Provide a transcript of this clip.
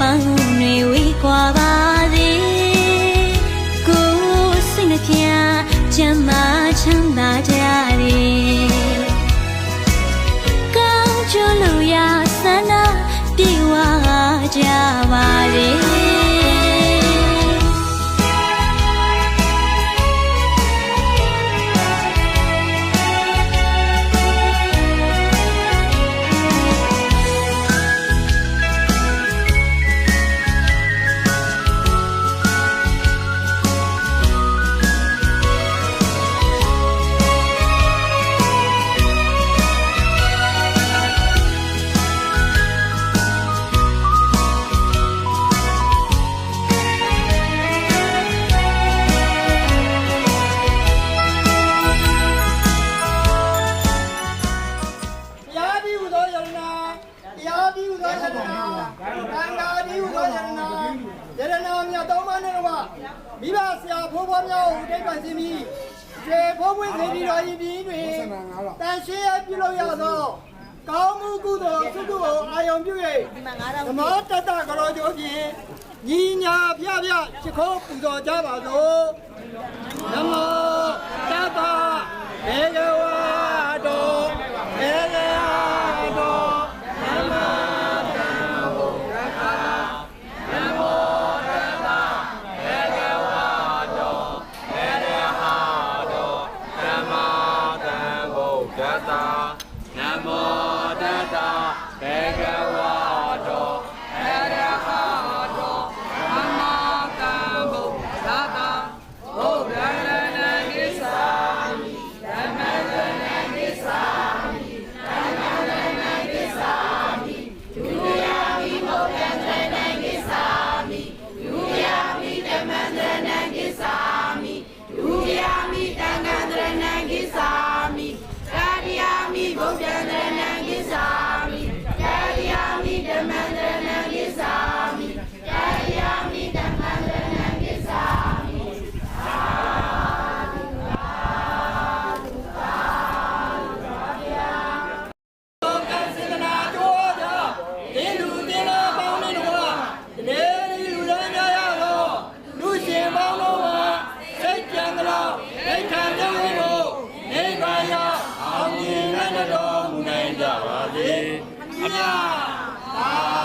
ပန်းတွေဝေးကွာပါစေကိုယ်စိတ်နှပြချမ်းသာချမ်းသာကြရေကောင်းချွန်လို့ရဆန္ဒပြေဝကြပါ မိဘဆရာဖိုးဖွားများကိုတိတ်ပန်စီပြီးခြေဖိုးပွင့်သေးပြီးတော်ဤပြည်တွင်တန်ရှင်းရပြုလုပ်ရသောကောင်းမှုကုသိုလ်စုကုကိုအာယုံပြု၍ဓမ္မတတကရောကျိုးဖြင့်ညီညာပြပြချစ်ခိုးပူဇော်ကြပါစို့ 하나, 하나.